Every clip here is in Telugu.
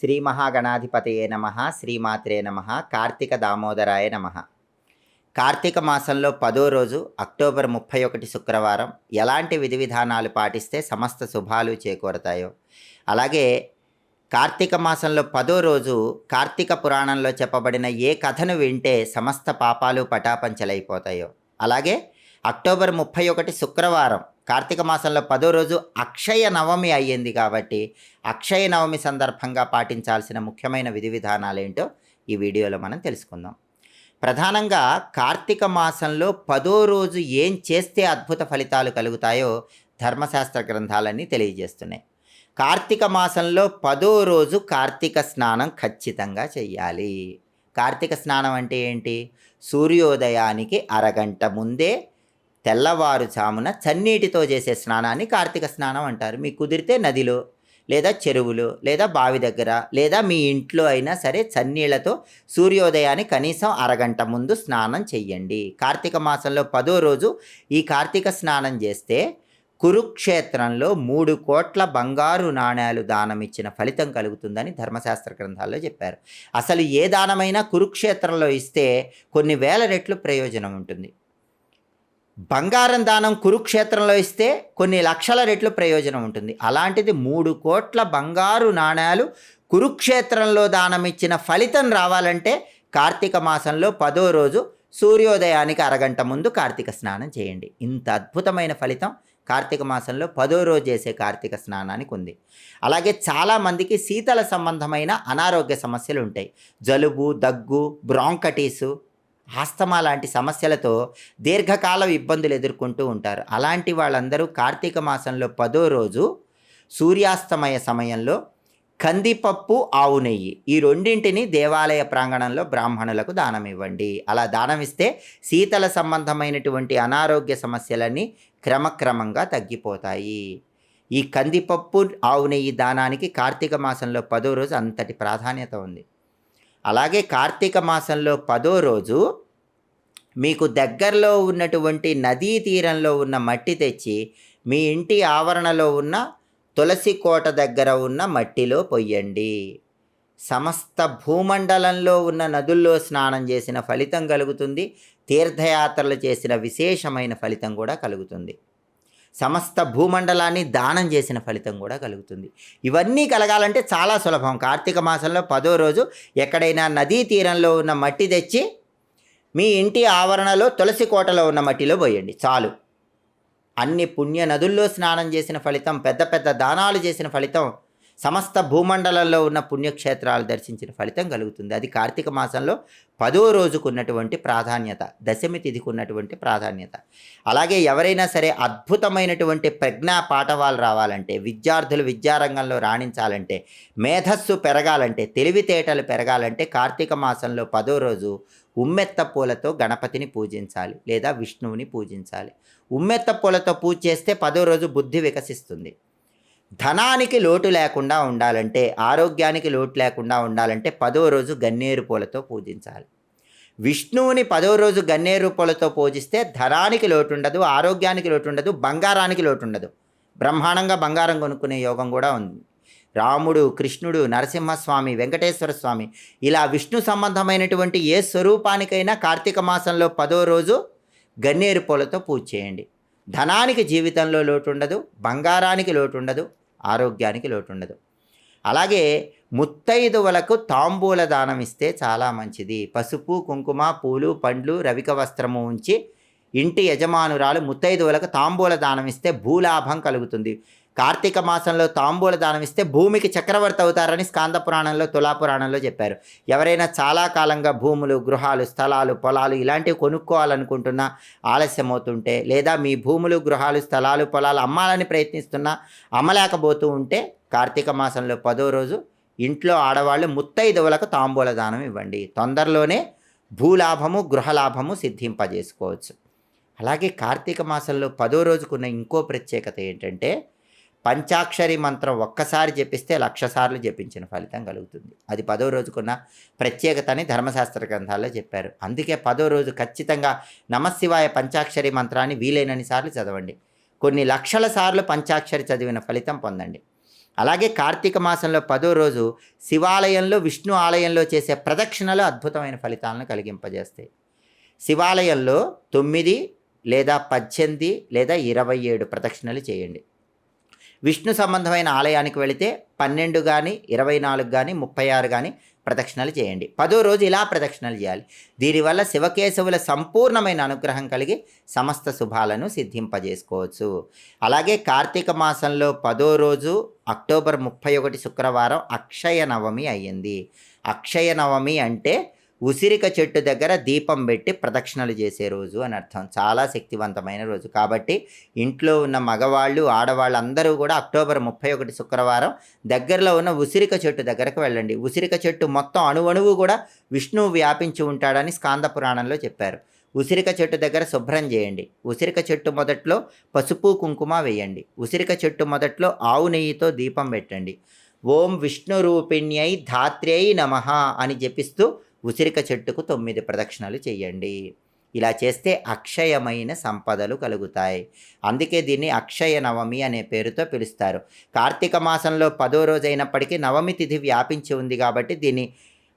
శ్రీ మహాగణాధిపతయే నమ శ్రీమాత్రే నమ కార్తీక దామోదరాయ నమ. కార్తీక మాసంలో పదో రోజు అక్టోబర్ ముప్పై ఒకటి శుక్రవారం ఎలాంటి విధి విధానాలు పాటిస్తే సమస్త శుభాలు చేకూరతాయో. అలాగే కార్తీక మాసంలో పదో రోజు కార్తీక పురాణంలో చెప్పబడిన ఏ కథను వింటే సమస్త పాపాలు పటాపంచలైపోతాయో. అలాగే అక్టోబర్ ముప్పై ఒకటి శుక్రవారం కార్తీక మాసంలో పదో రోజు అక్షయ నవమి అయ్యింది కాబట్టి అక్షయ నవమి సందర్భంగా పాటించాల్సిన ముఖ్యమైన విధి విధానాలు ఏంటో ఈ వీడియోలో మనం తెలుసుకుందాం. ప్రధానంగా కార్తీక మాసంలో పదో రోజు ఏం చేస్తే అద్భుత ఫలితాలు కలుగుతాయో ధర్మశాస్త్ర గ్రంథాలన్నీ తెలియజేస్తున్నాయి. కార్తీక మాసంలో పదో రోజు కార్తీక స్నానం ఖచ్చితంగా చెయ్యాలి. కార్తీక స్నానం అంటే ఏంటి? సూర్యోదయానికి అరగంట ముందే తెల్లవారుజామున చన్నీటితో చేసే స్నానాన్ని కార్తీక స్నానం అంటారు. మీకు కుదిరితే నదిలో లేదా చెరువులు లేదా బావి దగ్గర లేదా మీ ఇంట్లో అయినా సరే చన్నీళ్ళతో సూర్యోదయాన్ని కనీసం అరగంట ముందు స్నానం చెయ్యండి. కార్తీక మాసంలో పదో రోజు ఈ కార్తీక స్నానం చేస్తే కురుక్షేత్రంలో మూడు కోట్ల బంగారు నాణ్యాలు దానం ఇచ్చిన ఫలితం కలుగుతుందని ధర్మశాస్త్ర గ్రంథాల్లో చెప్పారు. అసలు ఏ దానమైనా కురుక్షేత్రంలో ఇస్తే కొన్ని వేల రెట్లు ప్రయోజనం ఉంటుంది. బంగారం దానం కురుక్షేత్రంలో ఇస్తే కొన్ని లక్షల రెట్లు ప్రయోజనం ఉంటుంది. అలాంటిది మూడు కోట్ల బంగారు నాణ్యాలు కురుక్షేత్రంలో దానం ఇచ్చిన ఫలితం రావాలంటే కార్తీక మాసంలో పదో రోజు సూర్యోదయానికి అరగంట ముందు కార్తీక స్నానం చేయండి. ఇంత అద్భుతమైన ఫలితం కార్తీక మాసంలో పదో రోజు చేసే కార్తీక స్నానానికి ఉంది. అలాగే చాలామందికి శీతల సంబంధమైన అనారోగ్య సమస్యలు ఉంటాయి. జలుబు దగ్గు బ్రాంకటీసు ఆస్తమా లాంటి సమస్యలతో దీర్ఘకాల ఇబ్బందులు ఎదుర్కొంటూ ఉంటారు. అలాంటి వాళ్ళందరూ కార్తీక మాసంలో పదో రోజు సూర్యాస్తమయ సమయంలో కందిపప్పు ఆవు నెయ్యి ఈ రెండింటిని దేవాలయ ప్రాంగణంలో బ్రాహ్మణులకు దానం ఇవ్వండి అలా దానం ఇస్తే శీతల సంబంధమైనటువంటి అనారోగ్య సమస్యలన్నీ క్రమక్రమంగా తగ్గిపోతాయి. ఈ కందిపప్పు ఆవు నెయ్యి దానానికి కార్తీక మాసంలో పదో రోజు అంతటి ప్రాధాన్యత ఉంది. అలాగే కార్తీక మాసంలో పదో రోజు మీకు దగ్గరలో ఉన్నటువంటి నదీ తీరంలో ఉన్న మట్టి తెచ్చి మీ ఇంటి ఆవరణలో ఉన్న తులసి కోట దగ్గర ఉన్న మట్టిలో పొయ్యండి. సమస్త భూమండలంలో ఉన్న నదుల్లో స్నానం చేసిన ఫలితం కలుగుతుంది. తీర్థయాత్రలు చేసిన విశేషమైన ఫలితం కూడా కలుగుతుంది. సమస్త భూమండలాన్ని దానం చేసిన ఫలితం కూడా కలుగుతుంది. ఇవన్నీ కలగాలంటే చాలా సులభం. కార్తీక మాసంలో పదో రోజు ఎక్కడైనా నదీ తీరంలో ఉన్న మట్టి తెచ్చి మీ ఇంటి ఆవరణలో తులసి కోటలో ఉన్న మట్టిలో పోయండి చాలు. అన్ని పుణ్య నదుల్లో స్నానం చేసిన ఫలితం పెద్ద పెద్ద దానాలు చేసిన ఫలితం సమస్త భూమండలంలో ఉన్న పుణ్యక్షేత్రాలు దర్శించిన ఫలితం కలుగుతుంది. అది కార్తీక మాసంలో పదో రోజుకున్నటువంటి ప్రాధాన్యత దశమి తిథికి ఉన్నటువంటి ప్రాధాన్యత. అలాగే ఎవరైనా సరే అద్భుతమైనటువంటి ప్రజ్ఞా పాఠవాలు రావాలంటే విద్యార్థులు విద్యారంగంలో రాణించాలంటే మేధస్సు పెరగాలంటే తెలివితేటలు పెరగాలంటే కార్తీక మాసంలో పదో రోజు ఉమ్మెత్త పూలతో గణపతిని పూజించాలి లేదా విష్ణువుని పూజించాలి. ఉమ్మెత్త పూలతో పూజ చేస్తే పదో రోజు బుద్ధి వికసిస్తుంది. ధనానికి లోటు లేకుండా ఉండాలంటే ఆరోగ్యానికి లోటు లేకుండా ఉండాలంటే పదో రోజు గన్నేరు పూలతో పూజించాలి. విష్ణువుని పదో రోజు గన్నేరు పూలతో పూజిస్తే ధనానికి లోటు ఉండదు ఆరోగ్యానికి లోటు ఉండదు బంగారానికి లోటు ఉండదు. బ్రహ్మాండంగా బంగారం కొనుక్కునే యోగం కూడా ఉంది. రాముడు కృష్ణుడు నరసింహస్వామి వెంకటేశ్వర స్వామి ఇలా విష్ణు సంబంధమైనటువంటి ఏ స్వరూపానికైనా కార్తీక మాసంలో పదో రోజు గన్నేరు పూలతో పూజ చేయండి. ధనానికి జీవితంలో లోటు ఉండదు బంగారానికి లోటు ఉండదు ఆరోగ్యానికి లోటు ఉండదు అలాగే ముత్తైదువులకు తాంబూల దానం ఇస్తే చాలా మంచిది. పసుపు కుంకుమ పూలు పండ్లు రవిక వస్త్రము ఉంచి ఇంటి యజమానురాలు ముత్తైదువులకు తాంబూల దానం ఇస్తే భూలాభం కలుగుతుంది. కార్తీక మాసంలో తాంబూల దానం ఇస్తే భూమికి చక్రవర్తి అవుతారని స్కాంద పురాణంలో తులా పురాణంలో చెప్పారు. ఎవరైనా చాలా కాలంగా భూములు గృహాలు స్థలాలు పొలాలు ఇలాంటివి కొనుక్కోవాలనుకుంటున్నా ఆలస్యం అవుతుంటే లేదా మీ భూములు గృహాలు స్థలాలు పొలాలు అమ్మాలని ప్రయత్నిస్తున్నా అమ్మలేకపోతూ ఉంటే కార్తీక మాసంలో పదో రోజు ఇంట్లో ఆడవాళ్ళు ముత్తైదువులకు తాంబూల దానం ఇవ్వండి. తొందరలోనే భూలాభము గృహలాభము సిద్ధింపజేసుకోవచ్చు. అలాగే కార్తీక మాసంలో పదో రోజుకున్న ఇంకో ప్రత్యేకత ఏంటంటే పంచాక్షరి మంత్రం ఒక్కసారి జపిస్తే లక్ష సార్లు జపించిన ఫలితం కలుగుతుంది. అది పదో రోజుకున్న ప్రత్యేకతని ధర్మశాస్త్ర గ్రంథాల్లో చెప్పారు. అందుకే పదో రోజు ఖచ్చితంగా నమశివాయ పంచాక్షరి మంత్రాన్ని వీలైనన్ని సార్లు చదవండి. కొన్ని లక్షల సార్లు పంచాక్షరి చదివిన ఫలితం పొందండి. అలాగే కార్తీక మాసంలో పదో రోజు శివాలయంలో విష్ణు ఆలయంలో చేసే ప్రదక్షిణలు అద్భుతమైన ఫలితాలను కలిగింపజేస్తాయి. శివాలయంలో తొమ్మిది లేదా పద్దెనిమిది లేదా ఇరవై ఏడు ప్రదక్షిణలు చేయండి. విష్ణు సంబంధమైన ఆలయానికి వెళితే పన్నెండు కానీ ఇరవై నాలుగు కానీ ముప్పై ఆరు కానీ ప్రదక్షిణలు చేయండి. పదో రోజు ఇలా ప్రదక్షిణలు చేయాలి. దీనివల్ల శివకేశవుల సంపూర్ణమైన అనుగ్రహం కలిగి సమస్త శుభాలను సిద్ధింపజేసుకోవచ్చు. అలాగే కార్తీక మాసంలో పదో రోజు అక్టోబర్ ముప్పై ఒకటి శుక్రవారం అక్షయ నవమి అయ్యింది. అక్షయ నవమి అంటే ఉసిరిక చెట్టు దగ్గర దీపం పెట్టి ప్రదక్షిణలు చేసే రోజు అని అర్థం. చాలా శక్తివంతమైన రోజు. కాబట్టి ఇంట్లో ఉన్న మగవాళ్ళు ఆడవాళ్ళు అందరూ కూడా అక్టోబర్ ముప్పై ఒకటి శుక్రవారం దగ్గరలో ఉన్న ఉసిరిక చెట్టు దగ్గరకు వెళ్ళండి. ఉసిరిక చెట్టు మొత్తం అణువణువు కూడా విష్ణువు వ్యాపించి ఉంటాడని స్కాంద పురాణంలో చెప్పారు. ఉసిరిక చెట్టు దగ్గర శుభ్రం చేయండి. ఉసిరిక చెట్టు మొదట్లో పసుపు కుంకుమ వేయండి. ఉసిరిక చెట్టు మొదట్లో ఆవు నెయ్యితో దీపం పెట్టండి. ఓం విష్ణు రూపిణ్యై ధాత్ర్యై నమ అని జపిస్తూ ఉసిరిక చెట్టుకు తొమ్మిది ప్రదక్షిణలు చేయండి ఇలా చేస్తే అక్షయమైన సంపదలు కలుగుతాయి. అందుకే దీన్ని అక్షయ నవమి అనే పేరుతో పిలుస్తారు. కార్తీక మాసంలో పదో రోజు అయినప్పటికీ నవమి తిథి వ్యాపించి ఉంది కాబట్టి దీన్ని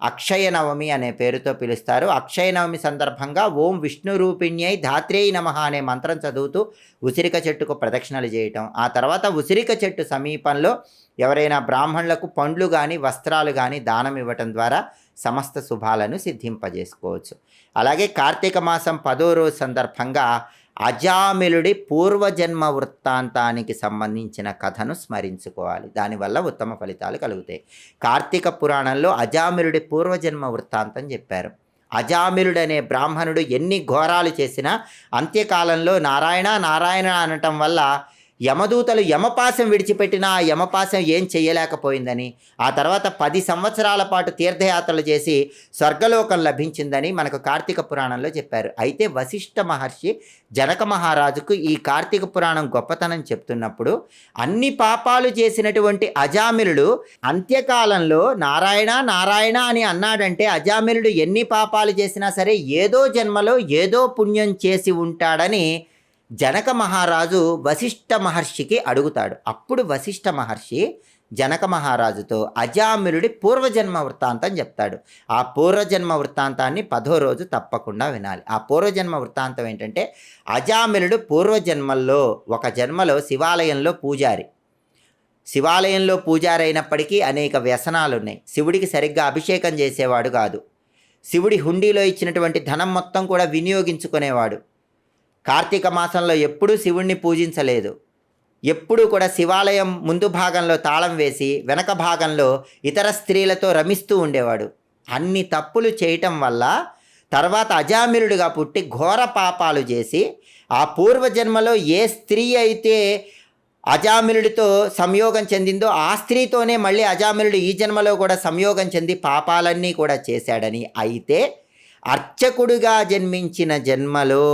అక్షయ నవమి అనే పేరుతో పిలుస్తారు. అక్షయ నవమి సందర్భంగా ఓం విష్ణు రూపిణ్యై ధాత్రేయ నమ అనే మంత్రం చదువుతూ ఉసిరిక చెట్టుకు ప్రదక్షిణలు చేయటం. ఆ తర్వాత ఉసిరిక చెట్టు సమీపంలో ఎవరైనా బ్రాహ్మణులకు పండ్లు కానీ వస్త్రాలు కానీ దానం ఇవ్వటం ద్వారా సమస్త శుభాలను సిద్ధింపజేసుకోవచ్చు. అలాగే కార్తీక మాసం పదో రోజు సందర్భంగా అజామిలుడి పూర్వజన్మ వృత్తాంతానికి సంబంధించిన కథను స్మరించుకోవాలి. దానివల్ల ఉత్తమ ఫలితాలు కలుగుతాయి. కార్తీక పురాణంలో అజామిలుడి పూర్వజన్మ వృత్తాంతం చెప్పారు. అజామిలుడనే అనే బ్రాహ్మణుడు ఎన్ని ఘోరాలు చేసినా అంత్యకాలంలో నారాయణ నారాయణ అనటం వల్ల యమదూతలు యమపాశం విడిచిపెట్టిన ఆ యమపాశం ఏం చేయలేకపోయిందని ఆ తర్వాత పది సంవత్సరాల పాటు తీర్థయాత్రలు చేసి స్వర్గలోకం లభించిందని మనకు కార్తీక పురాణంలో చెప్పారు. అయితే వశిష్ఠ మహర్షి జనక మహారాజుకు ఈ కార్తీక పురాణం గొప్పతనం చెప్తున్నప్పుడు అన్ని పాపాలు చేసినటువంటి అజామిలుడు అంత్యకాలంలో నారాయణ నారాయణ అని అన్నాడంటే అజామిలుడు ఎన్ని పాపాలు చేసినా సరే ఏదో జన్మలో ఏదో పుణ్యం చేసి ఉంటాడని జనక మహారాజు వశిష్ఠ మహర్షికి అడుగుతాడు. అప్పుడు వశిష్ఠ మహర్షి జనక మహారాజుతో అజామిలుడి పూర్వజన్మ వృత్తాంతం చెప్తాడు. ఆ పూర్వజన్మ వృత్తాంతాన్ని పదో రోజు తప్పకుండా వినాలి. ఆ పూర్వజన్మ వృత్తాంతం ఏంటంటే అజామిలుడు పూర్వజన్మల్లో ఒక జన్మలో శివాలయంలో పూజారి. శివాలయంలో పూజారి అయినప్పటికీ అనేక వ్యసనాలు ఉన్నాయి శివుడికి సరిగ్గా అభిషేకం చేసేవాడు కాదు. శివుడి హుండీలో ఇచ్చినటువంటి ధనం మొత్తం కూడా వినియోగించుకునేవాడు. కార్తీక మాసంలో ఎప్పుడూ శివుణ్ణి పూజించలేదు. ఎప్పుడూ కూడా శివాలయం ముందు భాగంలో తాళం వేసి వెనక భాగంలో ఇతర స్త్రీలతో రమిస్తూ ఉండేవాడు. అన్ని తప్పులు చేయటం వల్ల తర్వాత అజామిరుడిగా పుట్టి ఘోర పాపాలు చేసి ఆ పూర్వజన్మలో ఏ స్త్రీ అయితే అజామిలుడితో సంయోగం చెందిందో ఆ స్త్రీతోనే మళ్ళీ అజామిలుడు ఈ జన్మలో కూడా సంయోగం చెంది పాపాలన్నీ కూడా చేశాడని అయితే అర్చకుడిగా జన్మించిన జన్మలో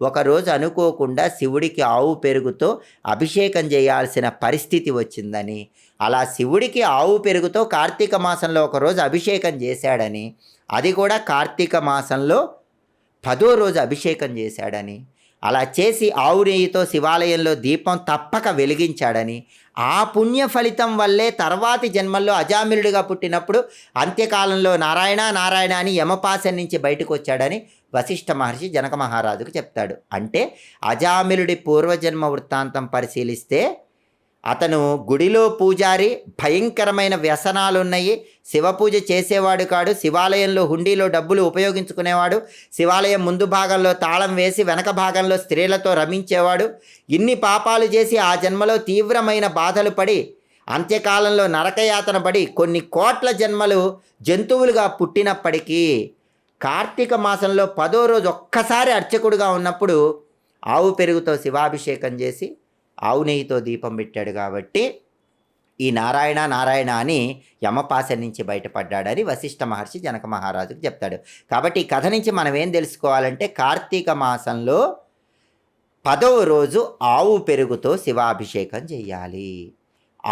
ఒకరోజు అనుకోకుండా శివుడికి ఆవు పెరుగుతో అభిషేకం చేయాల్సిన పరిస్థితి వచ్చిందని అలా శివుడికి ఆవు పెరుగుతో కార్తీక మాసంలో ఒకరోజు అభిషేకం చేశాడని అది కూడా కార్తీక మాసంలో పదో రోజు అభిషేకం చేశాడని అలా చేసి ఆవు నెయ్యితో శివాలయంలో దీపం తప్పక వెలిగించాడని ఆ పుణ్య ఫలితం వల్లే తర్వాతి జన్మల్లో అజామిలుడిగా పుట్టినప్పుడు అంత్యకాలంలో నారాయణ నారాయణ అని యమపాశం నుంచి బయటకు వచ్చాడని వశిష్ఠ మహర్షి జనక మహారాజుకు చెప్తాడు. అంటే అజామిలుడి పూర్వజన్మ వృత్తాంతం పరిశీలిస్తే అతను గుడిలో పూజారి భయంకరమైన వ్యసనాలు ఉన్నాయి శివపూజ చేసేవాడు కాడు శివాలయంలో హుండీలో డబ్బులు ఉపయోగించుకునేవాడు శివాలయం ముందు భాగంలో తాళం వేసి వెనక భాగంలో స్త్రీలతో రమించేవాడు. ఇన్ని పాపాలు చేసి ఆ జన్మలో తీవ్రమైన బాధలు పడి అంత్యకాలంలో నరకయాతన పడి కొన్ని కోట్ల జన్మలు జంతువులుగా పుట్టినప్పటికీ కార్తీక మాసంలో పదో రోజు ఒక్కసారి అర్చకుడుగా ఉన్నప్పుడు ఆవు పెరుగుతో శివాభిషేకం చేసి ఆవు నెయ్యితో దీపం పెట్టాడు కాబట్టి ఈ నారాయణ నారాయణ అని యమపాశ నుంచి బయటపడ్డాడని వశిష్ఠ మహర్షి జనక మహారాజుకు చెప్తాడు. కాబట్టి ఈ కథ నుంచి మనం ఏం తెలుసుకోవాలంటే కార్తీక మాసంలో పదవ రోజు ఆవు పెరుగుతో శివాభిషేకం చేయాలి.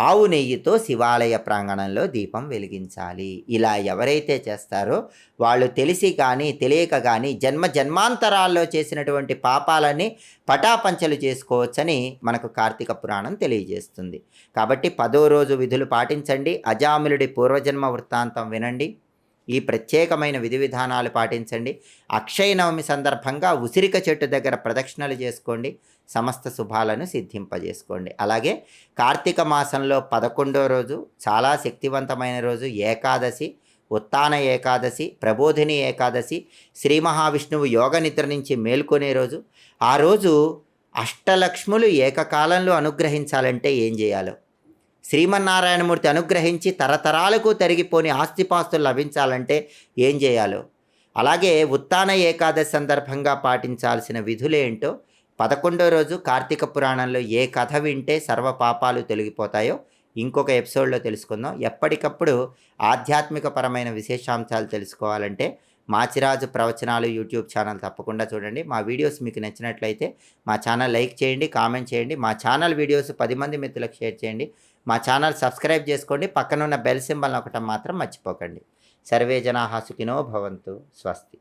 ఆవు నెయ్యితో శివాలయ ప్రాంగణంలో దీపం వెలిగించాలి. ఇలా ఎవరైతే చేస్తారో వాళ్ళు తెలిసి కానీ తెలియక కానీ జన్మ జన్మాంతరాల్లో చేసినటువంటి పాపాలని పటాపంచలు చేసుకోవచ్చని మనకు కార్తీక పురాణం తెలియజేస్తుంది. కాబట్టి పదో రోజు విధులు పాటించండి. అజాములుడి పూర్వజన్మ వృత్తాంతం వినండి. ఈ ప్రత్యేకమైన విధి విధానాలు పాటించండి. అక్షయ నవమి సందర్భంగా ఉసిరిక చెట్టు దగ్గర ప్రదక్షిణలు చేసుకోండి. సమస్త శుభాలను సిద్ధింపజేసుకోండి. అలాగే కార్తీక మాసంలో పదకొండో రోజు చాలా శక్తివంతమైన రోజు ఏకాదశి ఉత్తాన ఏకాదశి ప్రబోధిని ఏకాదశి శ్రీ మహావిష్ణువు యోగ నిద్ర నుంచి మేల్కొనే రోజు. ఆ రోజు అష్టలక్ష్ములు ఏకకాలంలో అనుగ్రహించాలంటే ఏం చేయాలో? శ్రీమన్నారాయణమూర్తి అనుగ్రహించి తరతరాలకు తరిగిపోని ఆస్తిపాస్తులు లభించాలంటే ఏం చేయాలో? అలాగే ఉత్తాన ఏకాదశి సందర్భంగా పాటించాల్సిన విధులేంటో పదకొండో రోజు కార్తీక పురాణంలో ఏ కథ వింటే సర్వ పాపాలు తొలగిపోతాయో ఇంకొక ఎపిసోడ్లో తెలుసుకుందాం. ఎప్పటికప్పుడు ఆధ్యాత్మిక పరమైన విశేషాంశాలు తెలుసుకోవాలంటే మాచిరాజు ప్రవచనాలు యూట్యూబ్ ఛానల్ తప్పకుండా చూడండి. మా వీడియోస్ మీకు నచ్చినట్లయితే మా ఛానల్ లైక్ చేయండి కామెంట్ చేయండి. మా ఛానల్ వీడియోస్ పది మంది మిత్రులకు షేర్ చేయండి. మా ఛానల్ సబ్స్క్రైబ్ చేసుకోండి. పక్కనున్న బెల్ సింబల్ ఒకటం మాత్రం మర్చిపోకండి. సర్వే జనా సుఖినో భవంతు. స్వస్తి.